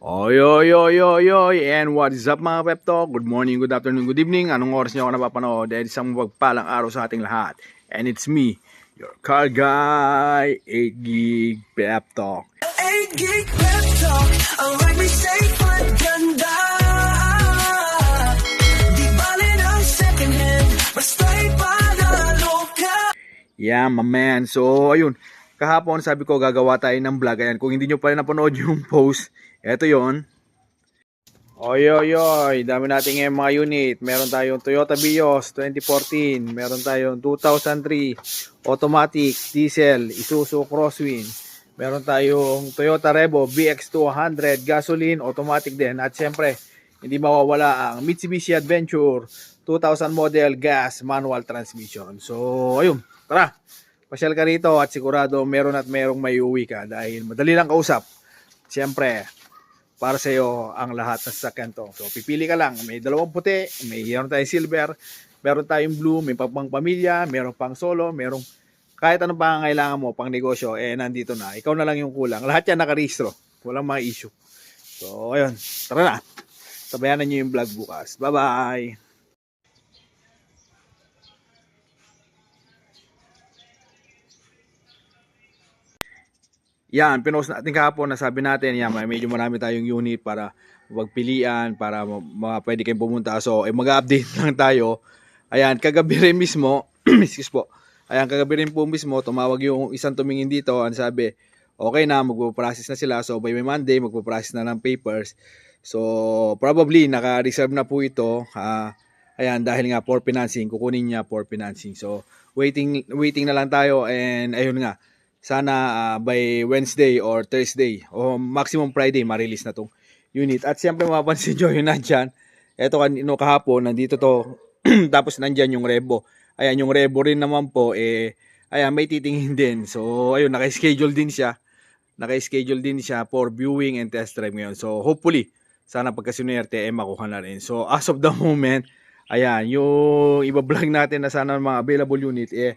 Oy, oy, oy, oy, oy, and what is up mga Pep Talk? Good morning, good afternoon, good evening. Anong oras niyo ako napapanood? Dahil isang magpalang araw sa ating lahat. And it's me, your car guy, 8 Gig Pep Talk. 8 gig pep talk Ang right me safe at ganda Di bali ng second hand Basta'y panalo ka Yeah, my man. So, ayun. Kahapon sabi ko gagawa tayo ng vlog. Ayan, kung hindi nyo pa napanood yung post, eto yon. Oy, oy, oy. Dami natin ngayon mga unit. Meron tayong Toyota Vios 2014. Meron tayong 2003 automatic diesel Isuzu Crosswind. Meron tayong Toyota Revo BX200 gasoline automatic din. At syempre, hindi mawawala ang Mitsubishi Adventure 2000 model gas manual transmission. So, ayun. Tara. Pasyal ka rito at sigurado meron at merong may uwi ka dahil madali lang kausap. Siyempre, para sa iyo ang lahat ng sasakyan to. So, pipili ka lang. May dalawang puti, may meron tayong silver, meron tayong blue, may pang pamilya, meron pang solo, merong kahit anong pangangailangan mo pang negosyo, eh nandito na. Ikaw na lang yung kulang. Lahat yan nakarehistro. Walang mga issue. So, ayun. Tara na. Sabayanan nyo yung vlog bukas. Bye-bye. Yan, pinost natin kahapon na sabi natin, yan, medyo marami tayong unit para magpilian, para ma- pwede kayong pumunta. So, eh, mag-update lang tayo. Ayan, kagabi rin mismo, excuse po, ayan, kagabi rin po mismo, tumawag yung isang tumingin dito, ang sabi, okay na, magpo-process na sila. So, by Monday, magpo-process na ng papers. So, probably, naka-reserve na po ito. Ah, ayan, dahil nga for financing, kukunin niya for financing. So, waiting waiting na lang tayo and ayun nga, sana ah, by Wednesday or Thursday o maximum Friday ma-release na tong unit. At siyempre mapapansin nyo yun nandyan. Ito kanino kahapon, nandito to. Tapos nandyan yung Rebo. Ayan, yung Rebo rin naman po, eh, ayan, may titingin din. So, ayun, naka-schedule din siya. Naka-schedule din siya for viewing and test drive ngayon. So, hopefully, sana pagkasinerte, eh, makuha na rin. So, as of the moment, ayan, yung iba-vlog natin na sana mga available unit, eh,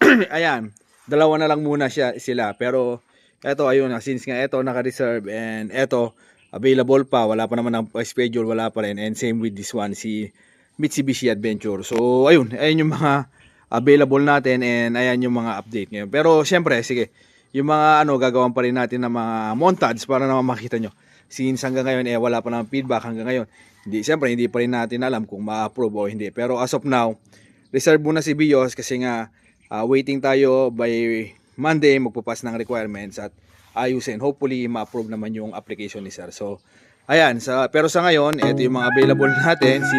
ayan, dalawa na lang muna siya sila. Pero eto ayun na since nga eto naka-reserve and eto available pa. Wala pa naman ang schedule wala pa rin. And same with this one si Mitsubishi Adventure. So ayun ayun yung mga available natin and ayan yung mga update ngayon. Pero syempre sige yung mga ano gagawan pa rin natin ng mga montage para naman makita nyo. Since hanggang ngayon eh wala pa ng feedback hanggang ngayon. Hindi syempre hindi pa rin natin alam kung ma-approve o hindi. Pero as of now reserve muna si Bios kasi nga Ah, waiting tayo by Monday magpapas ng requirements at ayusin. Hopefully ma-approve naman yung application ni sir. So ayan, sa pero sa ngayon, ito yung mga available natin si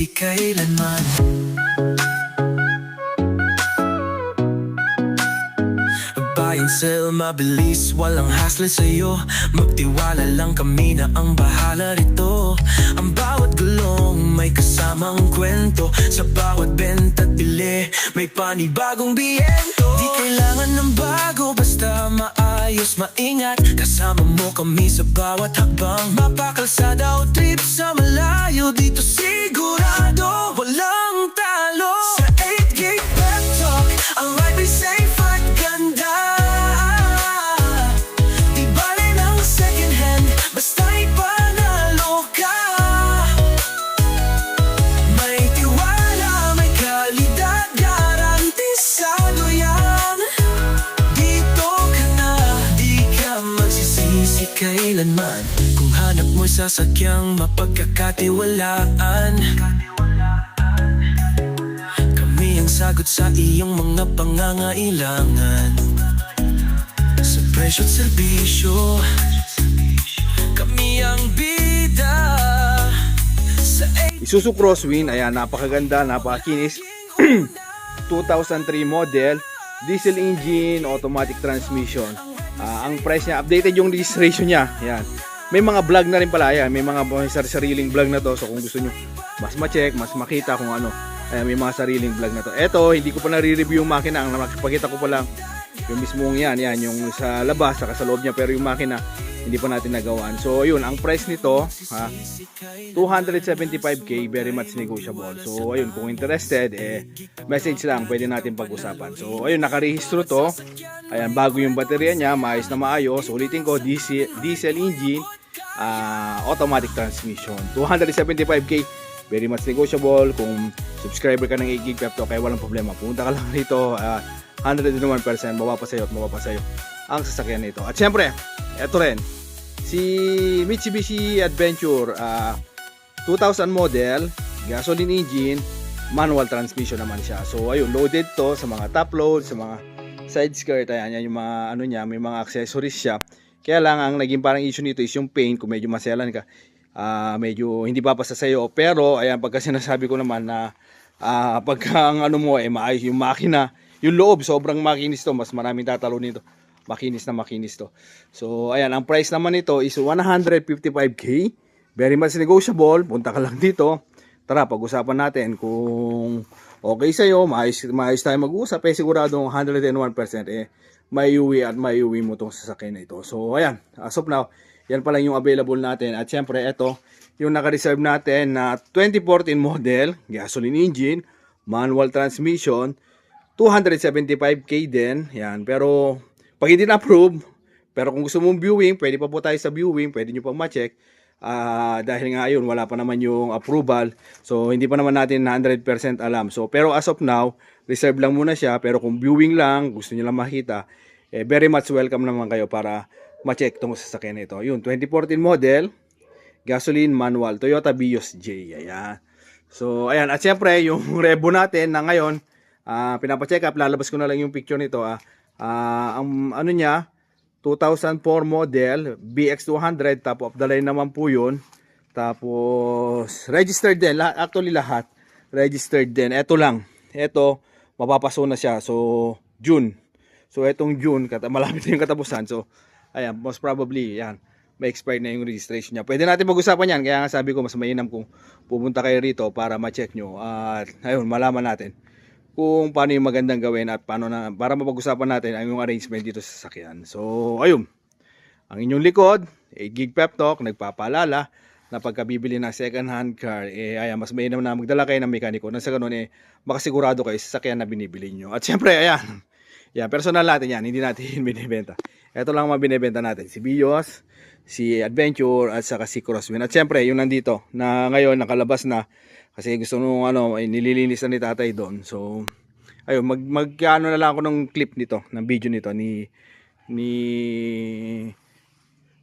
magsisisi kailanman. Buy and sell, mabilis, walang hassle sa'yo. Magtiwala lang kami na ang bahala rito. Ang bawat gulong may kasamang kwento. Sa bawat benta't bili, may panibagong biyento. Di kailangan ng bago, basta maayos, maingat. Kasama mo kami sa bawat hakbang. Mapakalsada o trip sa malayo Dito sigurado, walang sasakyang mapagkakatiwalaan Kami ang sagot sa iyong mga pangangailangan Sa presyo't serbisyo Kami ang bida Sa Isuzu Crosswind, ayan, napakaganda, napakakinis. 2003 model, diesel engine, automatic transmission. Ah, ang price niya, updated yung registration niya. Ayan. May mga vlog na rin pala, ayan. May mga sariling vlog na to. So kung gusto nyo mas ma-check, mas makita kung ano. Ayan, may mga sariling vlog na to. Eto, hindi ko pa na-review yung makina. Ang nakapagpakita ko pa lang yung mismong yan. Yan, yung sa labas, saka sa loob niya. Pero yung makina, hindi pa natin nagawaan. So, yun, ang price nito, ha, 275k, very much negotiable. So, ayun, kung interested, eh, message lang, pwede natin pag-usapan. So, ayun, nakarehistro to. Ayan, bago yung baterya niya, maayos na maayos. Ulitin ko, diesel, diesel engine, ah, automatic transmission. 275k, very much negotiable. Kung subscriber ka ng 8 gig Pep kaya walang problema. Pumunta ka lang rito, ah, 101%, mapapasayo at mapapasayo ang sasakyan nito. At syempre, eto rin, si Mitsubishi Adventure ah, 2000 model, gasoline engine, manual transmission naman siya. So ayun, loaded to sa mga top load, sa mga side skirt, ayan yan yung mga ano niya, may mga accessories siya. Kaya lang ang naging parang issue nito is yung paint, kung medyo maselan ka, ah, medyo hindi papasa sa'yo. Pero ayan, pagka sinasabi ko naman na ah, pagka ang ano mo eh maayos yung makina, yung loob sobrang makinis to, mas maraming tatalo nito. Makinis na makinis to. So ayan, ang price naman nito is 155k. Very much negotiable. Punta ka lang dito. Tara, pag-usapan natin kung okay sa'yo, maayos, maayos tayo mag-usap, eh siguradong 101% eh may uwi at may uwi mo tong sasakyan na ito. So ayan, as of now, yan pa lang yung available natin. At syempre, ito, yung naka-reserve natin na 2014 model, gasoline engine, manual transmission, 275k din. Yan, pero pag hindi na-approve, pero kung gusto mong viewing, pwede pa po tayo sa viewing, pwede nyo pang ma-check. Ah, dahil nga yun, wala pa naman yung approval. So, hindi pa naman natin 100% alam. So, pero as of now, reserve lang muna siya. Pero kung viewing lang, gusto nyo lang makita, eh, very much welcome naman kayo para ma-check itong sasakyan nito. Yun, 2014 model, gasoline manual, Toyota Vios J. Ayan. So, ayan. At syempre, yung Revo natin na ngayon, ah pinapacheck up, lalabas ko na lang yung picture nito. Ah, Ah, ang ano niya, 2004 model, BX200, top of the line naman po yun. Tapos, registered din. Lahat, actually lahat, registered din. Ito lang. Ito, mapapaso na siya. So, June. So, etong June, kata, malapit na yung katapusan. So, ayan, most probably, yan, may expired na yung registration niya. Pwede natin pag-usapan yan. Kaya nga sabi ko, mas mainam kung pupunta kayo rito para ma-check nyo. At, ayun, malaman natin kung paano yung magandang gawin at paano na para mapag-usapan natin ang yung arrangement dito sa sasakyan. So, ayun. Ang inyong likod, 8 gig pep talk, nagpapaalala na pagka bibili ng second hand car, eh, ayan, mas mainam na magdala kayo ng mekaniko. Nang sa ganun, eh, makasigurado kayo sa sasakyan na binibili nyo. At syempre, ayan, yan, personal natin yan, hindi natin binibenta. Ito lang ang mga binibenta natin, si Bios, si Adventure, at saka si Crosswind. At syempre, yung nandito, na ngayon, nakalabas na, kasi gusto nung ano, ay nililinis na ni tatay doon. So, ayun, mag, mag na lang ako ng clip nito, ng video nito, ni, ni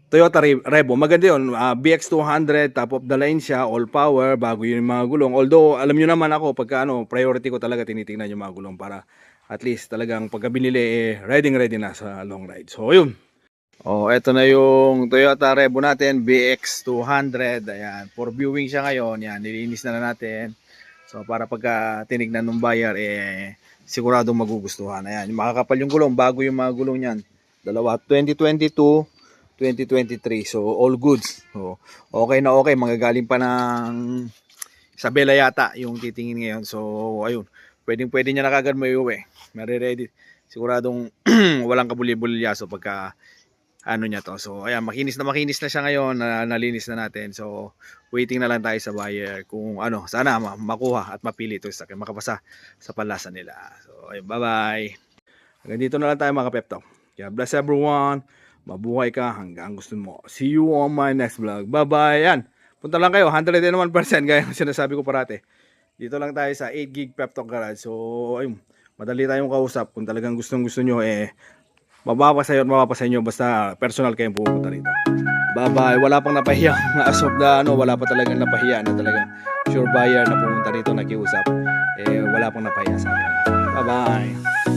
Toyota Re- Revo. Maganda yun. ah, BX200, top of the line siya, all power, bago yun yung mga gulong. Although, alam nyo naman ako, pagka ano, priority ko talaga tinitingnan yung mga gulong para at least talagang pagka binili, eh, ready ready na sa long ride. So, yun. Oh, eto na yung Toyota Revo natin, BX200. Ayan, for viewing siya ngayon. Yan, nilinis na, na natin. So, para pagka tinignan ng buyer, eh, siguradong magugustuhan. Ayan, makakapal yung gulong, bago yung mga gulong niyan. Dalawa, 2022, 2023. So, all goods. So, okay na okay. Magagaling pa ng Isabela yata yung titingin ngayon. So, ayun. Pwedeng pwede niya na kagad may uwi. Mare-ready. Siguradong walang kabuli-bulyaso pagka ano niya to. So, ayan, makinis na makinis na siya ngayon, na, nalinis na natin. So, waiting na lang tayo sa buyer kung ano, sana ma- makuha at mapili ito sa makapasa sa palasa nila. So, ayun, bye-bye. Hanggang na lang tayo mga pep talk. Kaya bless everyone. Mabuhay ka hanggang gusto mo. See you on my next vlog. Bye-bye. Yan. Punta lang kayo. 101% gaya ng sinasabi ko parate. Dito lang tayo sa 8 gig pep talk garage. So, ayun. Madali tayong kausap. Kung talagang gustong gusto nyo, eh, mapapasayo at mapapasayo nyo basta personal kayong pupunta rito. Bye-bye. Wala pang napahiya. As of the, ano, wala pa talagang napahiya na talagang sure buyer na pumunta rito nakiusap. Eh, wala pang napahiya sa akin. Bye-bye.